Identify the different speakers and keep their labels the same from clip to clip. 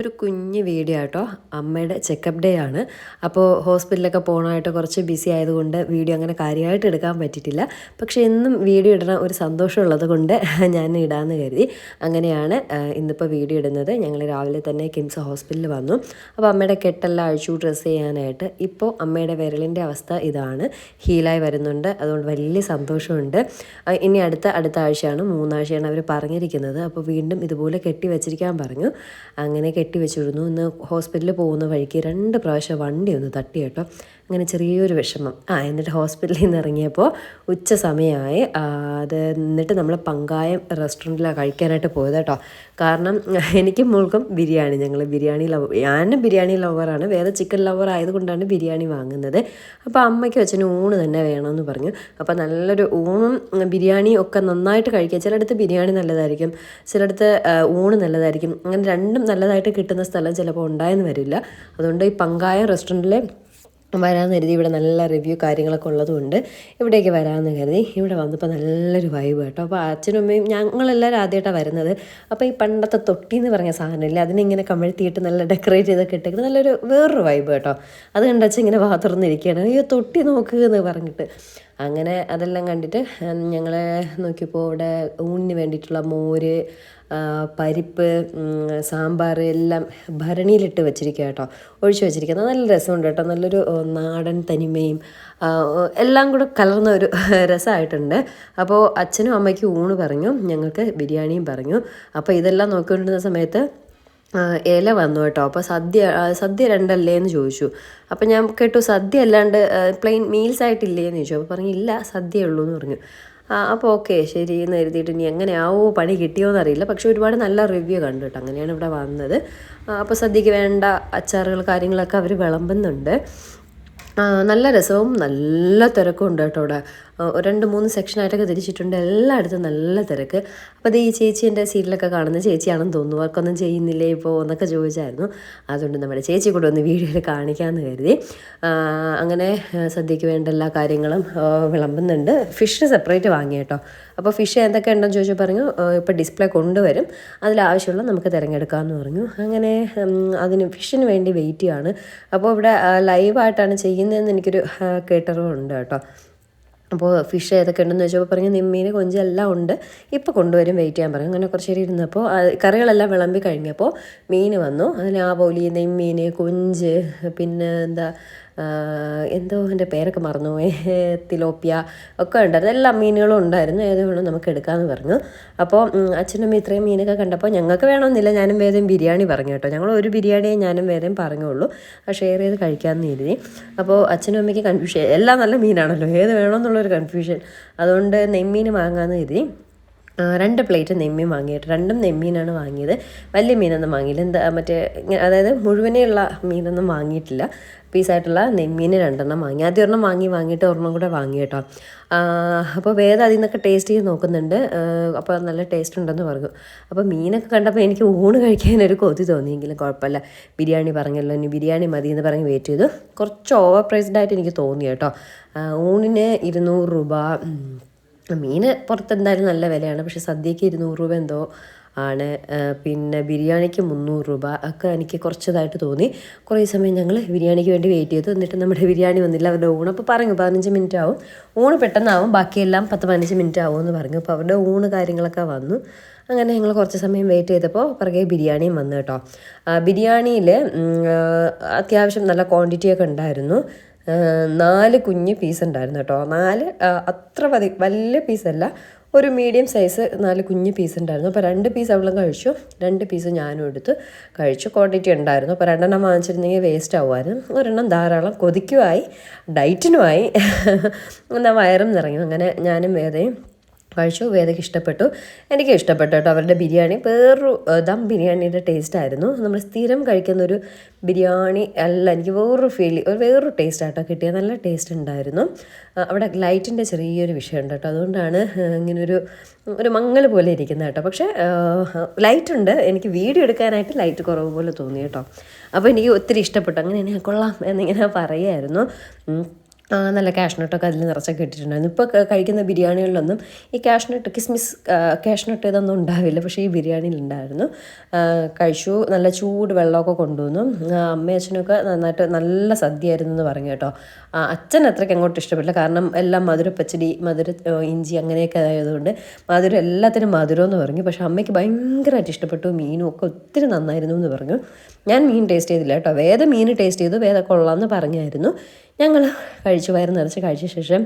Speaker 1: ഒരു കുഞ്ഞ് വീഡിയോ ആട്ടോ. അമ്മയുടെ ചെക്കപ്പ് ഡേ ആണ്. അപ്പോൾ ഹോസ്പിറ്റലിലൊക്കെ പോകണമായിട്ട് കുറച്ച് ബിസി ആയതുകൊണ്ട് വീഡിയോ അങ്ങനെ കാര്യമായിട്ട് എടുക്കാൻ പറ്റിയിട്ടില്ല. പക്ഷേ എന്നും വീഡിയോ ഇടണം ഒരു സന്തോഷമുള്ളത് കൊണ്ട് ഞാൻ ഇടാമെന്ന് കരുതി. അങ്ങനെയാണ് ഇന്നിപ്പോൾ വീഡിയോ ഇടുന്നത്. ഞങ്ങൾ രാവിലെ തന്നെ കിംസ് ഹോസ്പിറ്റലിൽ വന്നു. അപ്പോൾ അമ്മയുടെ കെട്ടെല്ലാം അഴിച്ചു ഡ്രസ്സ് ചെയ്യാനായിട്ട് ഇപ്പോൾ അമ്മയുടെ വിരലിന്റെ അവസ്ഥ ഇതാണ്. ഹീലായി വരുന്നുണ്ട്. അതുകൊണ്ട് വലിയ സന്തോഷമുണ്ട്. ഇനി അടുത്ത അടുത്ത ആഴ്ചയാണ്. മൂന്നാഴ്ചയാണ് അവർ പറഞ്ഞിരിക്കുന്നത്. അപ്പോൾ വീണ്ടും ഇതുപോലെ കെട്ടി വെച്ചിരിക്കാൻ പറഞ്ഞു. അങ്ങനെ കെട്ടി വെച്ചിരുന്നു. ഇന്ന് ഹോസ്പിറ്റലിൽ പോകുന്ന വഴിക്ക് രണ്ട് പ്രാവശ്യം വണ്ടി ഒന്ന് തട്ടി കേട്ടോ. അങ്ങനെ ചെറിയൊരു വിഷമം. ആ എന്നിട്ട് ഹോസ്പിറ്റലിൽ നിന്ന് ഇറങ്ങിയപ്പോൾ ഉച്ച സമയമായി. അത് എന്നിട്ട് നമ്മൾ പങ്കായം റെസ്റ്റോറന്റിലാണ് കഴിക്കാനായിട്ട് പോയത് കേട്ടോ. കാരണം എനിക്കും മുൾക്കും ബിരിയാണി ഞങ്ങൾ ബിരിയാണി ലവ് ഞാനും ബിരിയാണി ലവറാണ്. വേറെ ചിക്കൻ ലവർ ആയതുകൊണ്ടാണ് ബിരിയാണി വാങ്ങുന്നത്. അപ്പോൾ അമ്മയ്ക്ക് അച്ഛനും ഊണ് തന്നെ വേണമെന്ന് പറഞ്ഞു. അപ്പോൾ നല്ലൊരു ഊണും ബിരിയാണി ബിരിയാണിയും ഒക്കെ നന്നായിട്ട് കഴിക്കുക. ചിലയിടത്ത് ബിരിയാണി നല്ലതായിരിക്കും. ചിലയിടത്ത് ഊണ് നല്ലതായിരിക്കും. അങ്ങനെ രണ്ടും നല്ലതായിട്ട് കിട്ടുന്ന സ്ഥലം ചിലപ്പോൾ ഉണ്ടായെന്ന് വരില്ല. അതുകൊണ്ട് ഈ പങ്കായ റെസ്റ്റോറന്റിലെ വരാമെന്ന് കരുതി ഇവിടെ നല്ല റിവ്യൂ കാര്യങ്ങളൊക്കെ ഉള്ളതുകൊണ്ട് ഇവിടേക്ക് വരാമെന്ന് കരുതി. ഇവിടെ വന്നപ്പോൾ നല്ലൊരു വൈബ് കേട്ടോ. അപ്പോൾ അച്ഛനും അമ്മയും ഞങ്ങളെല്ലാവരും ആദ്യമായിട്ടാണ് വരുന്നത്. അപ്പോൾ ഈ പണ്ടത്തെ തൊട്ടി എന്ന് പറഞ്ഞ സാധനമില്ലേ അതിനിങ്ങനെ കമഴ്ത്തിയിട്ട് നല്ല ഡെക്കറേറ്റ് ചെയ്തൊക്കെ ഇട്ടേക്കുന്നത് നല്ലൊരു വേറൊരു വൈബ് കേട്ടോ. അത് കണ്ടച്ച് ഇങ്ങനെ വാതുറന്നിരിക്കുകയാണ് അയ്യോ തൊട്ടി നോക്കുക എന്ന് പറഞ്ഞിട്ട്. അങ്ങനെ അതെല്ലാം കണ്ടിട്ട് ഞങ്ങളെ നോക്കിയപ്പോൾ ഇവിടെ ഊണിന് വേണ്ടിയിട്ടുള്ള മോര് പരിപ്പ് സാമ്പാർ എല്ലാം ഭരണിയിലിട്ട് വെച്ചിരിക്കുക കേട്ടോ. ഒഴിച്ചു വെച്ചിരിക്കുന്നത്. നല്ല രസമുണ്ട് കേട്ടോ. നല്ലൊരു നാടൻ തനിമയും എല്ലാം കൂടെ കലർന്ന ഒരു രസമായിട്ടുണ്ട്. അപ്പോൾ അച്ഛനും അമ്മയ്ക്കും ഊണ് പറഞ്ഞു. ഞങ്ങൾക്ക് ബിരിയാണിയും പറഞ്ഞു. അപ്പോൾ ഇതെല്ലാം നോക്കിക്കൊണ്ടിരുന്ന സമയത്ത് ഇല വന്നു കേട്ടോ. അപ്പോൾ സദ്യ സദ്യ രണ്ടല്ലേ എന്ന് ചോദിച്ചു. അപ്പോൾ ഞാൻ കേട്ടു സദ്യ അല്ലാണ്ട് പ്ലെയിൻ മീൽസ് ആയിട്ടില്ലേ എന്ന് ചോദിച്ചു. അപ്പോൾ പറഞ്ഞു ഇല്ല സദ്യ ഉള്ളൂ എന്ന് പറഞ്ഞു. അപ്പോൾ ഓക്കെ ശരി എന്ന് എഴുതിയിട്ട് ഇനി എങ്ങനെയാവോ പണി കിട്ടിയോ അറിയില്ല പക്ഷെ ഒരുപാട് നല്ല റിവ്യൂ കണ്ടു കേട്ടോ അങ്ങനെയാണ് ഇവിടെ വന്നത്. അപ്പോൾ സദ്യക്ക് വേണ്ട അച്ചാറുകൾ കാര്യങ്ങളൊക്കെ അവർ വിളമ്പുന്നുണ്ട്. നല്ല രസവും നല്ല തിരക്കും ഉണ്ട് കേട്ടോ ഇവിടെ. രണ്ട് മൂന്ന് സെക്ഷനായിട്ടൊക്കെ തിരിച്ചിട്ടുണ്ട് എല്ലായിടത്തും നല്ല തിരക്ക്. അപ്പോൾ ഈ ചേച്ചി എന്റെ സീറ്റിലൊക്കെ കാണുന്ന ചേച്ചിയാണെന്ന് തോന്നുന്നു. വർക്കൊന്നും ചെയ്യുന്നില്ലേ ഇപ്പോൾ എന്നൊക്കെ ചോദിച്ചായിരുന്നു. അതുകൊണ്ട് നമ്മുടെ ചേച്ചി കൂടെ ഒന്ന് വീഡിയോയിൽ കാണിക്കാമെന്ന് കരുതി. അങ്ങനെ സദ്യയ്ക്ക് വേണ്ട എല്ലാ കാര്യങ്ങളും വിളമ്പുന്നുണ്ട്. ഫിഷ് സെപ്പറേറ്റ് വാങ്ങി കേട്ടോ. അപ്പോൾ ഫിഷ് എന്തൊക്കെ ഉണ്ടെന്ന് ചോദിച്ചാൽ പറഞ്ഞു ഇപ്പോൾ ഡിസ്പ്ലേ കൊണ്ടുവരും. അതിലാവശ്യമുള്ള നമുക്ക് തിരഞ്ഞെടുക്കാമെന്ന് പറഞ്ഞു. അങ്ങനെ അതിന് ഫിഷിന് വേണ്ടി വെയിറ്റ് ചെയ്യാണ് അപ്പോൾ ഇവിടെ ലൈവായിട്ടാണ് ചെയ്യുന്നതെന്ന് എനിക്കൊരു കേട്ടറിവുണ്ട് കേട്ടോ. അപ്പോൾ ഫിഷ് ഏതൊക്കെ ഉണ്ടെന്ന് ചോദിച്ചപ്പോൾ പറഞ്ഞു നിമ്മീൻ കൊഞ്ച് എല്ലാം ഉണ്ട്. ഇപ്പോൾ കൊണ്ടുവരും വെയിറ്റ് ചെയ്യാൻ പറഞ്ഞു. അങ്ങനെ കുറച്ച് നേരം ഇരുന്നപ്പോൾ കറികളെല്ലാം വിളമ്പി കഴിഞ്ഞപ്പോൾ മീൻ വന്നു. അതിന് ആവോലി നെമ്മീൻ കൊഞ്ച് പിന്നെ എന്താ എന്തോ എന്റെ പേരൊക്കെ മറന്നു തിലോപ്പിയ ഒക്കെ ഉണ്ടായിരുന്നു. എല്ലാ മീനുകളും ഉണ്ടായിരുന്നു. ഏത് വേണം നമുക്ക് എടുക്കാമെന്ന് പറഞ്ഞു. അപ്പോൾ അച്ഛനും ഇത്രയും മീനൊക്കെ കണ്ടപ്പോൾ ഞങ്ങൾക്ക് വേണമെന്നില്ല. ഞാനും വേദം ബിരിയാണി പറഞ്ഞു കേട്ടോ. ഞങ്ങൾ ഒരു ബിരിയാണിയെ ഞാനും വേദം പറഞ്ഞുള്ളൂ. ആ ഷെയർ ചെയ്ത് കഴിക്കാമെന്ന് ഇരുതി അപ്പോൾ അച്ഛനും അമ്മയ്ക്ക് കൺഫ്യൂഷൻ എല്ലാം നല്ല മീനാണല്ലോ. ഏത് വേണമെന്നുള്ളൊരു കൺഫ്യൂഷൻ അതുകൊണ്ട് നെയ്മീൻ വാങ്ങാമെന്ന് ഇരുതി രണ്ട് പ്ലേറ്റ് നെമ്മീൻ വാങ്ങിയിട്ട് രണ്ടും നെമ്മീനാണ് വാങ്ങിയത്. വലിയ മീനൊന്നും വാങ്ങിയില്ല. എന്താ മറ്റേ അതായത് മുഴുവനെയുള്ള മീനൊന്നും വാങ്ങിയിട്ടില്ല. പീസായിട്ടുള്ള നെമ്മീൻ രണ്ടെണ്ണം വാങ്ങി. ആദ്യം ഒരെണ്ണം വാങ്ങി വാങ്ങിയിട്ട് ഒരെണ്ണം കൂടെ വാങ്ങി കേട്ടോ. അപ്പോൾ വേദം അതിൽ നിന്നൊക്കെ ടേസ്റ്റ് ചെയ്ത് നോക്കുന്നുണ്ട്. അപ്പോൾ നല്ല ടേസ്റ്റ് ഉണ്ടെന്ന് പറഞ്ഞു. അപ്പോൾ മീനൊക്കെ കണ്ടപ്പോൾ എനിക്ക് ഊണ് കഴിക്കാനൊരു കൊതി തോന്നിയെങ്കിലും കുഴപ്പമില്ല. ബിരിയാണി പറഞ്ഞല്ലോ ഇനി ബിരിയാണി മതി എന്ന് പറഞ്ഞ് വെയിറ്റ് ചെയ്തു. കുറച്ച് ഓവർ പ്രൈസ്ഡ് ആയിട്ട് എനിക്ക് തോന്നി കേട്ടോ. ഊണിന് ഇരുന്നൂറ് രൂപ മീൻ പുറത്ത് എന്തായാലും നല്ല വിലയാണ്. പക്ഷെ സദ്യക്ക് ഇരുന്നൂറ് രൂപ എന്തോ ആണ്. പിന്നെ ബിരിയാണിക്ക് മുന്നൂറ് രൂപ ഒക്കെ എനിക്ക് കുറച്ചതായിട്ട് തോന്നി. കുറേ സമയം ഞങ്ങൾ ബിരിയാണിക്ക് വേണ്ടി വെയിറ്റ് ചെയ്തു. എന്നിട്ട് നമ്മുടെ ബിരിയാണി വന്നില്ല. അവരുടെ ഊണ് അപ്പോൾ പറഞ്ഞു പതിനഞ്ച് മിനിറ്റ് ആവും. ഊണ് പെട്ടെന്നാവും. ബാക്കിയെല്ലാം പത്ത് പതിനഞ്ച് മിനിറ്റ് ആവും എന്ന് പറഞ്ഞു. അപ്പോൾ അവരുടെ ഊണ് കാര്യങ്ങളൊക്കെ വന്നു. അങ്ങനെ ഞങ്ങൾ കുറച്ച് സമയം വെയിറ്റ് ചെയ്തപ്പോൾ പുറകെ ബിരിയാണിയും വന്നു കേട്ടോ. ബിരിയാണിയിൽ അത്യാവശ്യം നല്ല ക്വാണ്ടിറ്റിയൊക്കെ ഉണ്ടായിരുന്നു. നാല് കുഞ്ഞ് പീസ് ഉണ്ടായിരുന്നു കേട്ടോ. നാല് അത്ര മതി വലിയ പീസല്ല ഒരു മീഡിയം സൈസ് നാല് കുഞ്ഞ് പീസ് ഉണ്ടായിരുന്നു. അപ്പോൾ രണ്ട് പീസ് അവളും കഴിച്ചു. രണ്ട് പീസ് ഞാനും എടുത്ത് കഴിച്ചു. ക്വാണ്ടിറ്റി ഉണ്ടായിരുന്നു. അപ്പോൾ രണ്ടെണ്ണം വാങ്ങിച്ചിരുന്നെങ്കിൽ വേസ്റ്റ് ആവുമായിരുന്നു. ഒരെണ്ണം ധാരാളം കൊതിക്കുമായി ഡയറ്റിനുമായി എന്നാൽ വയറും നിറഞ്ഞു. അങ്ങനെ ഞാനും വേദയും കഴിച്ചു വേദയ്ക്ക് ഇഷ്ടപ്പെട്ടു. എനിക്ക് ഇഷ്ടപ്പെട്ടു കേട്ടോ. അവരുടെ ബിരിയാണി വേറൊരു ദം ബിരിയാണിയുടെ ടേസ്റ്റ് ആയിരുന്നു. നമ്മൾ സ്ഥിരം കഴിക്കുന്ന ഒരു ബിരിയാണി അല്ല എനിക്ക് വേറൊരു ഫീൽ ഒരു വേറൊരു ടേസ്റ്റ് ആട്ടോ കിട്ടിയ നല്ല ടേസ്റ്റ് ഉണ്ടായിരുന്നു. അവിടെ ലൈറ്റിന്റെ ചെറിയൊരു വിഷയമുണ്ട് കേട്ടോ. അതുകൊണ്ടാണ് ഇങ്ങനൊരു ഒരു മങ്ങൽ പോലെ ഇരിക്കുന്നത് കേട്ടോ. പക്ഷേ ലൈറ്റ് ഉണ്ട്. എനിക്ക് വീഡിയോ എടുക്കാനായിട്ട് ലൈറ്റ് കുറവ് പോലെ തോന്നി കേട്ടോ. അപ്പോൾ എനിക്ക് ഒത്തിരി ഇഷ്ടപ്പെട്ടു. അങ്ങനെ കൊള്ളാം എന്നിങ്ങനെ. ആ, നല്ല കാഷ്നട്ടൊക്കെ അതിൽ നിറച്ചൊക്കെ ഇട്ടിട്ടുണ്ടായിരുന്നു. ഇപ്പോൾ കഴിക്കുന്ന ബിരിയാണികളിലൊന്നും ഈ കാഷ്നട്ട് കിസ്മിസ് കാഷ്നട്ട് ഇതൊന്നും ഉണ്ടാവില്ല. പക്ഷേ ഈ ബിരിയാണിയിൽ ഉണ്ടായിരുന്നു. കഴിച്ചു. നല്ല ചൂട് വെള്ളമൊക്കെ കൊണ്ടുവന്നു. അമ്മയച്ഛനൊക്കെ നന്നായിട്ട് നല്ല സദ്യയായിരുന്നു എന്ന് പറഞ്ഞു കേട്ടോ. അച്ഛൻ അത്രയ്ക്ക് അങ്ങോട്ട് ഇഷ്ടപ്പെട്ടില്ല കാരണം എല്ലാം മധുര പച്ചടി മധുര ഇഞ്ചി അങ്ങനെയൊക്കെ ആയതുകൊണ്ട് മധുരം എല്ലാത്തിനും മധുരം എന്ന് പറഞ്ഞു. പക്ഷേ അമ്മയ്ക്ക് ഭയങ്കരമായിട്ട് ഇഷ്ടപ്പെട്ടു. മീനും ഒക്കെ ഒത്തിരി നന്നായിരുന്നു എന്ന് പറഞ്ഞു. ഞാൻ മീൻ ടേസ്റ്റ് ചെയ്തില്ല കേട്ടോ. വേദ മീൻ ടേസ്റ്റ് ചെയ്തു. വേദ കൊള്ളാമെന്ന് പറഞ്ഞായിരുന്നു. ഞങ്ങൾ കഴിച്ചു വയറ് നിറച്ച് കഴിച്ച ശേഷം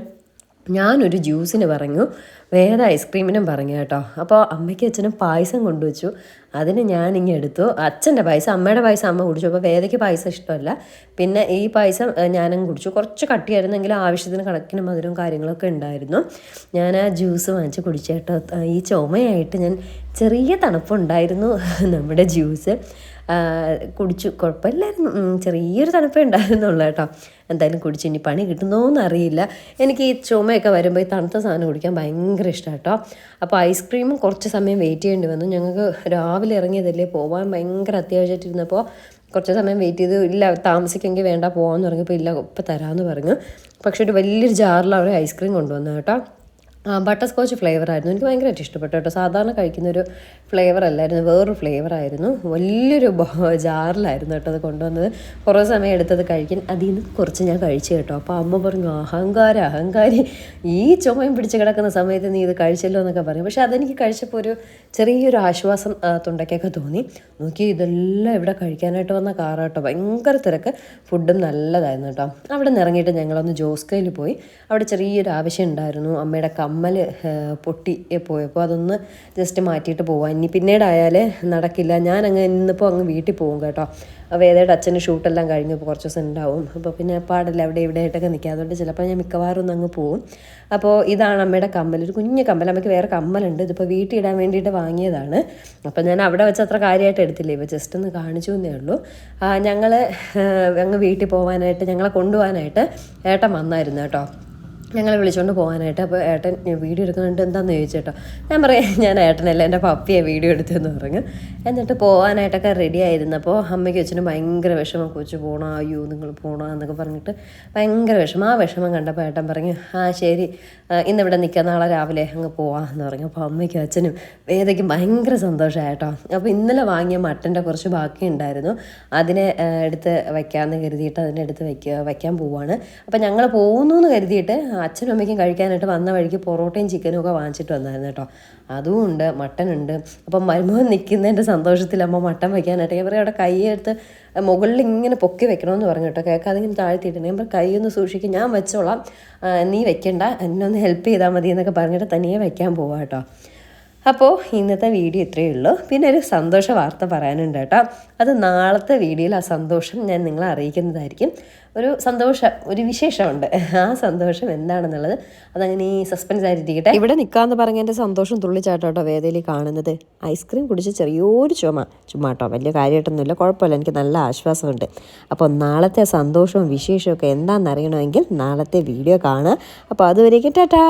Speaker 1: ഞാനൊരു ജ്യൂസിന് പറഞ്ഞു വേറെ ഐസ്ക്രീമിനും പറഞ്ഞു കേട്ടോ. അപ്പോൾ അമ്മയ്ക്ക് അച്ഛനും പായസം കൊണ്ടുവച്ചു. അതിന് ഞാൻ ഇങ്ങനെ എടുത്തു. അച്ഛന്റെ പായസം അമ്മയുടെ പായസം അമ്മ കുടിച്ചു. അപ്പോൾ വേദയ്ക്ക് പായസം ഇഷ്ടമല്ല. പിന്നെ ഈ പായസം ഞാനും കുടിച്ചു. കുറച്ച് കട്ടിയായിരുന്നെങ്കിൽ ആവശ്യത്തിന് കണക്കിന് മധുരവും കാര്യങ്ങളൊക്കെ ഉണ്ടായിരുന്നു. ഞാൻ ആ ജ്യൂസ് വാങ്ങിച്ച് കുടിച്ചു കേട്ടോ ഈ ചുമയായിട്ട് ഞാൻ ചെറിയ തണുപ്പുണ്ടായിരുന്നു നമ്മുടെ ജ്യൂസ്. കുടിച്ചു. കുഴപ്പമില്ലായിരുന്നു. ചെറിയൊരു തണുപ്പേ ഉണ്ടായിരുന്നുള്ളൂ കേട്ടോ. എന്തായാലും കുടിച്ച് ഇനി പണി കിട്ടുന്നോന്ന് അറിയില്ല. എനിക്ക് ഈ ചുമയൊക്കെ വരുമ്പോൾ ഈ തണുത്ത സാധനം കുടിക്കാൻ ഭയങ്കര ഇഷ്ടമാണ് കേട്ടോ. അപ്പോൾ ഐസ്ക്രീമും കുറച്ച് സമയം വെയിറ്റ് ചെയ്യേണ്ടി വന്നു. ഞങ്ങൾക്ക് രാവിലെ ഇറങ്ങിയതല്ലേ പോകാൻ ഭയങ്കര അത്യാവശ്യമായിട്ടിരുന്നപ്പോൾ കുറച്ച് സമയം വെയിറ്റ് ചെയ്ത് ഇല്ല താമസിക്കെങ്കിൽ വേണ്ട പോകാമെന്ന് പറഞ്ഞപ്പോൾ ഇല്ല ഇപ്പം തരാമെന്ന് പറഞ്ഞു. പക്ഷേ ഒരു വലിയൊരു ജാറിൽ അവർ ഐസ്ക്രീം കൊണ്ടുവന്നു കേട്ടോ. ബട്ടർ സ്കോച്ച് ഫ്ലേവർ ആയിരുന്നു. എനിക്ക് ഭയങ്കരമായിട്ട് ഇഷ്ടപ്പെട്ടു കേട്ടോ. സാധാരണ കഴിക്കുന്ന ഒരു ഫ്ലേവർ അല്ലായിരുന്നു വേറൊരു ഫ്ലേവർ ആയിരുന്നു. വലിയൊരു ജാറിലായിരുന്നു കേട്ടോ അത് കൊണ്ടുവന്നത്. കുറേ സമയം എടുത്തത് കഴിക്കാൻ അതിൽ നിന്ന് കുറച്ച് ഞാൻ കഴിച്ചു കേട്ടോ. അപ്പോൾ അമ്മ പറഞ്ഞു അഹങ്കാര അഹങ്കാരി ഈ ചുമയും പിടിച്ച് കിടക്കുന്ന സമയത്ത് നീ ഇത് കഴിച്ചല്ലോ എന്നൊക്കെ പറഞ്ഞു. പക്ഷേ അതെനിക്ക് കഴിച്ചപ്പോൾ ഒരു ചെറിയൊരു ആശ്വാസം തൊണ്ടയ്ക്കൊക്കെ തോന്നി. നോക്കി ഇതെല്ലാം ഇവിടെ കഴിക്കാനായിട്ട് വന്ന കാറാട്ടോ ഭയങ്കര തിരക്ക്. ഫുഡും നല്ലതായിരുന്നു കേട്ടോ. അവിടെ നിന്ന് ഇറങ്ങിയിട്ട് ഞങ്ങളൊന്ന് ജോസ്കയിൽ പോയി. അവിടെ ചെറിയൊരു ആവശ്യം ഉണ്ടായിരുന്നു. അമ്മയുടെ കമ്മൽ പൊട്ടി പോയപ്പോൾ അതൊന്ന് ജസ്റ്റ് മാറ്റിയിട്ട് പോവാം. ഇനി പിന്നീടായാൽ നടക്കില്ല. ഞാൻ അങ്ങ് ഇന്നിപ്പോൾ അങ്ങ് വീട്ടിൽ പോകും കേട്ടോ. വേദയുടെ അച്ഛന്റെ ഷൂട്ടെല്ലാം കഴിഞ്ഞ് കുറച്ച് ദിവസം ഉണ്ടാവും. അപ്പോൾ പിന്നെ പാടില്ല അവിടെ ഇവിടെ ആയിട്ടൊക്കെ നിൽക്കുക അതുകൊണ്ട് ചിലപ്പോൾ ഞാൻ മിക്കവാറും ഒന്ന് അങ്ങ് പോവും. അപ്പോൾ ഇതാണ് അമ്മയുടെ കമ്മൽ. ഒരു കുഞ്ഞു കമ്മൽ. അമ്മയ്ക്ക് വേറെ കമ്മലുണ്ട്. ഇതിപ്പോൾ വീട്ടിൽ ഇടാൻ വേണ്ടിയിട്ട് വാങ്ങിയതാണ്. അപ്പോൾ ഞാൻ അവിടെ വെച്ച് അത്ര കാര്യമായിട്ട് എടുത്തില്ല. ഇപ്പോൾ ജസ്റ്റ് ഒന്ന് കാണിച്ചു എന്നേ ഉള്ളൂ. ഞങ്ങൾ അങ്ങ് വീട്ടിൽ പോകാനായിട്ട് ഞങ്ങളെ കൊണ്ടുപോകാനായിട്ട് ഏട്ടൻ വന്നായിരുന്നു കേട്ടോ. ഞങ്ങളെ വിളിച്ചുകൊണ്ട് പോകാനായിട്ട് അപ്പോൾ ഏട്ടൻ വീഡിയോ എടുക്കുന്നുണ്ട് എന്താണെന്ന് ചോദിച്ചേട്ടോ. ഞാൻ പറയാം ഞാൻ ഏട്ടനല്ല എന്റെ പപ്പിയെ വീഡിയോ എടുത്തെന്ന് പറഞ്ഞു. എന്നിട്ട് പോകാനായിട്ടൊക്കെ റെഡി ആയിരുന്നപ്പോൾ അമ്മയ്ക്ക് അച്ഛനും ഭയങ്കര വിഷമം. കൊച്ചു പോകണോ അയ്യോ നിങ്ങൾ പോകണോ എന്നൊക്കെ പറഞ്ഞിട്ട് ഭയങ്കര വിഷമം. ആ വിഷമം കണ്ടപ്പോൾ ഏട്ടൻ പറഞ്ഞു ആ ശരി ഇന്നിവിടെ നിൽക്കാം നാളെ രാവിലെ അങ്ങ് പോവാം എന്ന് പറഞ്ഞു. അപ്പോൾ അമ്മയ്ക്കും അച്ഛനും വേദയ്ക്കും ഭയങ്കര സന്തോഷമായിട്ടോ അപ്പോൾ ഇന്നലെ വാങ്ങിയ മട്ടന്റെ കുറച്ച് ബാക്കി ഉണ്ടായിരുന്നു അതിനെ എടുത്ത് വയ്ക്കാമെന്ന് കരുതിയിട്ട് അതിനെ എടുത്ത് വയ്ക്കുക വയ്ക്കാൻ പോവാണ്. അപ്പോൾ ഞങ്ങൾ പോകുന്നു എന്ന് കരുതിയിട്ട് അച്ഛനും അമ്മയ്ക്കും കഴിക്കാനായിട്ട് വന്ന വഴിക്ക് പൊറോട്ടയും ചിക്കനും ഒക്കെ വാങ്ങിച്ചിട്ട് വന്നായിരുന്നു കേട്ടോ. അതും ഉണ്ട് മട്ടൻ ഉണ്ട്. അപ്പം മരുമോൻ നിൽക്കുന്നതിന്റെ സന്തോഷത്തിൽ അമ്മ മട്ടൻ വയ്ക്കാനായിട്ട് ഞാൻ പറയും അവിടെ കൈയെടുത്ത് മുകളിൽ ഇങ്ങനെ പൊക്കി വെക്കണമെന്ന് പറഞ്ഞു കേട്ടോ. കേൾക്കാതെ ഇങ്ങനെ താഴ്ത്തിയിട്ടുണ്ട് ഞാൻ പറയും കൈ ഒന്ന് സൂക്ഷിക്കും ഞാൻ വെച്ചോളാം. നീ വെക്കണ്ട. എന്നൊന്ന് ഹെൽപ്പ് ചെയ്താൽ മതി എന്നൊക്കെ പറഞ്ഞിട്ട് തനിയെ വയ്ക്കാൻ പോവാം കേട്ടോ. അപ്പോൾ ഇന്നത്തെ വീഡിയോ ഇത്രയേ ഉള്ളൂ. പിന്നെ ഒരു സന്തോഷ വാർത്ത പറയാനുണ്ട് കേട്ടോ. അത് നാളത്തെ വീഡിയോയിൽ ആ സന്തോഷം ഞാൻ നിങ്ങളെ അറിയിക്കുന്നതായിരിക്കും. ഒരു സന്തോഷം ഒരു വിശേഷമുണ്ട്. ആ സന്തോഷം എന്താണെന്നുള്ളത് അതങ്ങനെ ഈ സസ്പെൻസ് ആയിരിക്കട്ടെ ഇവിടെ നിൽക്കാന്ന് പറഞ്ഞ എന്റെ സന്തോഷം തുള്ളിച്ചാട്ടോട്ടോ വേദയിൽ കാണുന്നത്. ഐസ്ക്രീം കുടിച്ച് ചെറിയൊരു ചുമ. ചുമ്മാട്ടോ വലിയ കാര്യമായിട്ടൊന്നുമില്ല കുഴപ്പമില്ല. എനിക്ക് നല്ല ആശ്വാസമുണ്ട്. അപ്പോൾ നാളത്തെ സന്തോഷവും വിശേഷവും ഒക്കെ എന്താണെന്ന് അറിയണമെങ്കിൽ നാളത്തെ വീഡിയോ കാണുക. അപ്പോൾ അതുവരേക്കും ടാറ്റാ!